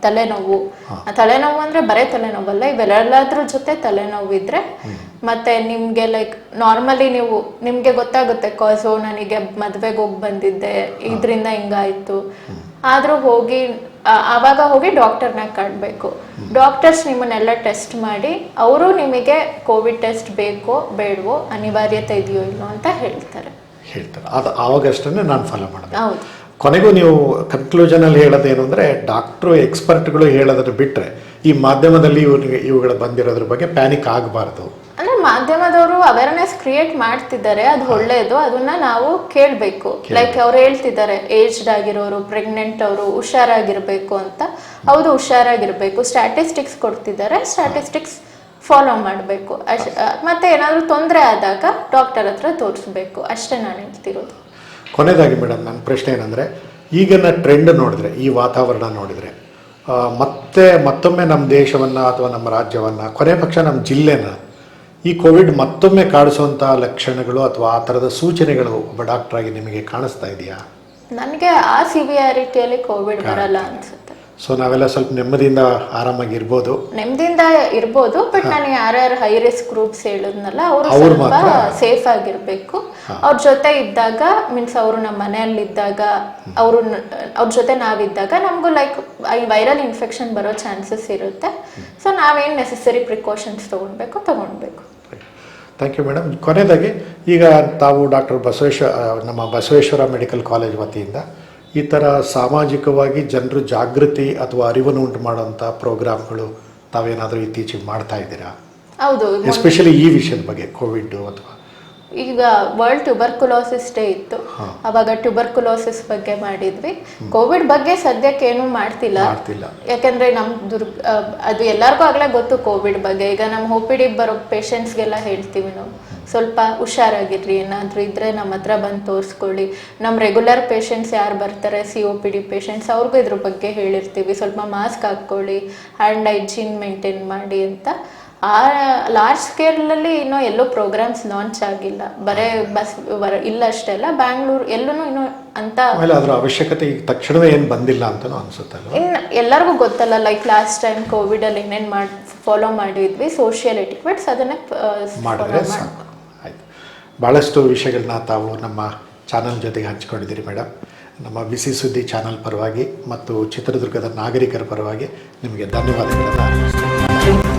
ತಲೆನೋವು. ಆ, ತಲೆನೋವು ಅಂದ್ರೆ ಬರೇ ತಲೆನೋವಲ್ಲ ಇವೆಲ್ಲದ್ರ ಜೊತೆ ತಲೆನೋವು ಇದ್ರೆ ಮತ್ತೆ ನಿಮ್ಗೆ ಲೈಕ್ ನಾರ್ಮಲಿ ನೀವು ನಿಮ್ಗೆ ಗೊತ್ತಾಗುತ್ತೆ ಕಾಸು ನನಗೆ ಮದ್ವೆಗೆ ಹೋಗಿ ಬಂದಿದ್ದೆ ಇದರಿಂದ ಹಿಂಗಾಯ್ತು. ಆದ್ರೂ ಹೋಗಿ ಆವಾಗ ಹೋಗಿ ಡಾಕ್ಟರ್ನ ಕಾಣಬೇಕು. ಡಾಕ್ಟರ್ಸ್ ನಿಮ್ಮನ್ನೆಲ್ಲ ಟೆಸ್ಟ್ ಮಾಡಿ ಅವರು ನಿಮಗೆ ಕೋವಿಡ್ ಟೆಸ್ಟ್ ಬೇಕೋ ಬೇಡವೋ ಅನಿವಾರ್ಯತೆ ಇದೆಯೋ ಇಲ್ಲೋ ಅಂತ ಹೇಳ್ತಾರೆ. ಹೇಳ್ತಾರೆ. ಅದು ಆವಾಗಷ್ಟೇ ನಾನು ಫಾಲೋ ಮಾಡಿದೆ ಹೌದು. ಕೊನೆಗೂ ನೀವು ಕನ್ಕ್ಲೂಷನಲ್ಲಿ ಹೇಳೋದೇನು ಅಂದರೆ ಡಾಕ್ಟ್ರು ಎಕ್ಸ್ಪರ್ಟ್ಗಳು ಹೇಳೋದ್ರ ಬಿಟ್ಟರೆ ಈ ಮಾಧ್ಯಮದಲ್ಲಿ ಇವ್ರಿಗೆ ಇವುಗಳು ಬಂದಿರೋದ್ರ ಬಗ್ಗೆ ಪ್ಯಾನಿಕ್ ಆಗಬಾರ್ದು. ಅಂದ್ರೆ ಮಾಧ್ಯಮದವರು ಅವೇರ್ನೆಸ್ ಕ್ರಿಯೇಟ್ ಮಾಡ್ತಿದ್ದಾರೆ ಅದು ಒಳ್ಳೆಯದು ಅದನ್ನ ನಾವು ಕೇಳಬೇಕು. ಲೈಕ್ ಅವ್ರು ಹೇಳ್ತಿದ್ದಾರೆ ಏಜ್ಡ್ ಆಗಿರೋರು ಪ್ರೆಗ್ನೆಂಟ್ ಅವರು ಹುಷಾರಾಗಿರ್ಬೇಕು ಅಂತ. ಹೌದು ಹುಷಾರಾಗಿರ್ಬೇಕು. ಸ್ಟ್ಯಾಟಿಸ್ಟಿಕ್ಸ್ ಕೊಡ್ತಿದ್ದಾರೆ ಸ್ಟ್ಯಾಟಿಸ್ಟಿಕ್ಸ್ ಫಾಲೋ ಮಾಡಬೇಕು. ಅಷ್ಟೇ ಮತ್ತೆ ಏನಾದರೂ ತೊಂದರೆ ಆದಾಗ ಡಾಕ್ಟರ್ ಹತ್ರ ತೋರಿಸ್ಬೇಕು. ಅಷ್ಟೇ ನಾನು ಹೇಳ್ತಿರೋದು. ಕೊನೆಯದಾಗಿ ಮೇಡಮ್ ನನ್ನ ಪ್ರಶ್ನೆ ಏನಂದರೆ ಈಗಿನ ಟ್ರೆಂಡ್ ನೋಡಿದ್ರೆ ಈ ವಾತಾವರಣ ನೋಡಿದರೆ ಮತ್ತೆ ಮತ್ತೊಮ್ಮೆ ನಮ್ಮ ದೇಶವನ್ನು ಅಥವಾ ನಮ್ಮ ರಾಜ್ಯವನ್ನು ಕೊನೆ ಪಕ್ಷ ನಮ್ಮ ಜಿಲ್ಲೆನ ಈ ಕೋವಿಡ್ ಮತ್ತೊಮ್ಮೆ ಕಾಡಿಸುವಂಥ ಲಕ್ಷಣಗಳು ಅಥವಾ ಆ ಥರದ ಸೂಚನೆಗಳು ಒಬ್ಬ ಡಾಕ್ಟ್ರಾಗಿ ನಿಮಗೆ ಕಾಣಿಸ್ತಾ ಇದೆಯಾ? ನನಗೆ ಆ ಸಿವಿಯಾರಿಟಿಯಲ್ಲಿ ಕೋವಿಡ್ ಬರಲ್ಲ ಅನ್ಸುತ್ತೆ. ಸೊ ನಾವೆಲ್ಲ ಸ್ವಲ್ಪ ನೆಮ್ಮದಿಯಿಂದ ಆರಾಮಾಗಿ ಇರ್ಬೋದು ನೆಮ್ಮದಿಯಿಂದ ಇರ್ಬೋದು ಬಟ್ ನಾನು ಯಾರ್ಯಾರು ಹೈ ರಿಸ್ಕ್ ಗ್ರೂಪ್ಸ್ ಹೇಳಿದ್ನಲ್ಲ ಅವರು ಸ್ವಲ್ಪ ಸೇಫ್ ಆಗಿರ್ಬೇಕು. ಅವ್ರ ಜೊತೆ ಇದ್ದಾಗ ಮೀನ್ಸ್ ಅವರು ನಮ್ಮ ಮನೆಯಲ್ಲಿ ಇದ್ದಾಗ ಅವರು ಅವ್ರ ಜೊತೆ ನಾವಿದ್ದಾಗ ನಮಗೂ ಲೈಕ್ ವೈರಲ್ ಇನ್ಫೆಕ್ಷನ್ ಬರೋ ಚಾನ್ಸಸ್ ಇರುತ್ತೆ. ಸೊ ನಾವೇನು ನೆಸೆಸರಿ ಪ್ರಿಕಾಷನ್ಸ್ ತೊಗೊಳ್ಬೇಕು ತೊಗೊಳ್ಬೇಕು. ಥ್ಯಾಂಕ್ ಯು ಮೇಡಮ್ ಕೊನೆಯದಾಗಿ ಈಗ ತಾವು ಡಾಕ್ಟರ್ ಬಸವೇಶ್ವರ ನಮ್ಮ ಬಸವೇಶ್ವರ ಮೆಡಿಕಲ್ ಕಾಲೇಜ್ ವತಿಯಿಂದ ಈ ಥರ ಸಾಮಾಜಿಕವಾಗಿ ಜನರು ಜಾಗೃತಿ ಅಥವಾ ಅರಿವನ್ನು ಉಂಟು ಮಾಡುವಂಥ ಪ್ರೋಗ್ರಾಮ್ಗಳು ತಾವೇನಾದರೂ ಇತ್ತೀಚೆಗೆ ಮಾಡ್ತಾ ಇದ್ದೀರಾ? ಹೌದು ಎಸ್ಪೆಷಲಿ ಈ ವಿಷಯದ ಬಗ್ಗೆ ಕೋವಿಡ್ ಅಥವಾ ಈಗ ವರ್ಲ್ಡ್ ಟ್ಯೂಬರ್ಕುಲೋಸಿಸ್ ಡೇ ಇತ್ತು. ಅವಾಗ ಟ್ಯೂಬರ್ಕುಲೋಸಿಸ್ ಬಗ್ಗೆ ಮಾಡಿದ್ವಿ. ಕೋವಿಡ್ ಬಗ್ಗೆ ಸದ್ಯಕ್ಕೆ ಏನು ಮಾಡ್ತಿಲ್ಲ. ಯಾಕಂದ್ರೆ ನಮ್ ದುರ್ಗ ಅದು ಎಲ್ಲರಿಗೂ ಆಗಲೇ ಗೊತ್ತು ಕೋವಿಡ್ ಬಗ್ಗೆ. ಈಗ ನಮ್ಮ ಒ ಪಿ ಡಿ ಬರೋ ಪೇಷಂಟ್ಸ್ಗೆಲ್ಲ ಹೇಳ್ತೀವಿ ನಾವು. ಸ್ವಲ್ಪ ಹುಷಾರಾಗಿರ್ರಿ. ಏನಾದರೂ ಇದ್ರೆ ನಮ್ಮ ಹತ್ರ ಬಂದು ತೋರಿಸ್ಕೊಳ್ಳಿ. ನಮ್ಮ ರೆಗ್ಯುಲರ್ ಪೇಷಂಟ್ಸ್ ಯಾರು ಬರ್ತಾರೆ? C O P D patients ಅವ್ರಿಗೂ ಇದ್ರ ಬಗ್ಗೆ ಹೇಳಿರ್ತೀವಿ. ಸ್ವಲ್ಪ ಮಾಸ್ಕ್ ಹಾಕ್ಕೊಳ್ಳಿ ಹ್ಯಾಂಡ್ ಹೈಜೀನ್ ಮೇಂಟೈನ್ ಮಾಡಿ ಅಂತ. ಆ ಲಾರ್ಜ್ ಸ್ಕೇಲಲ್ಲಿ ಇನ್ನೂ ಎಲ್ಲೂ ಪ್ರೋಗ್ರಾಮ್ಸ್ ಲಾಂಚ್ ಆಗಿಲ್ಲ. ಬರೇ ಬಸ್ ಇಲ್ಲ ಅಷ್ಟೇ ಅಲ್ಲ ಬ್ಯಾಂಗ್ಳೂರು ಎಲ್ಲೂ ಇನ್ನೂ ಅಂತ ಅದರ ಅವಶ್ಯಕತೆ ಈಗ ತಕ್ಷಣವೇ ಏನು ಬಂದಿಲ್ಲ ಅಂತ ಅನ್ಸುತ್ತೆ ಇನ್ನು ಎಲ್ಲರಿಗೂ ಗೊತ್ತಲ್ಲ ಲೈಕ್ ಲಾಸ್ಟ್ ಟೈಮ್ ಕೋವಿಡಲ್ಲಿ ಏನೇನು ಮಾಡಿ ಫಾಲೋ ಮಾಡಿದ್ವಿ ಸೋಷಿಯಲ್ ಎಟಿಕ್ವೆಟ್ಸ್ ಅದನ್ನೇ ಮಾಡಿದ್ರೆ ಫಾಲೋ ಸಾಕು ಆಯಿತು ಭಾಳಷ್ಟು ವಿಷಯಗಳನ್ನ ತಾವು ನಮ್ಮ ಚಾನಲ್ ಜೊತೆಗೆ ಹಂಚ್ಕೊಂಡಿದ್ದೀರಿ ಮೇಡಮ್. ನಮ್ಮ ಬಿಸಿ ಸುದ್ದಿ ಚಾನಲ್ ಪರವಾಗಿ ಮತ್ತು ಚಿತ್ರದುರ್ಗದ ನಾಗರಿಕರ ಪರವಾಗಿ ನಿಮಗೆ ಧನ್ಯವಾದಗಳನ್ನು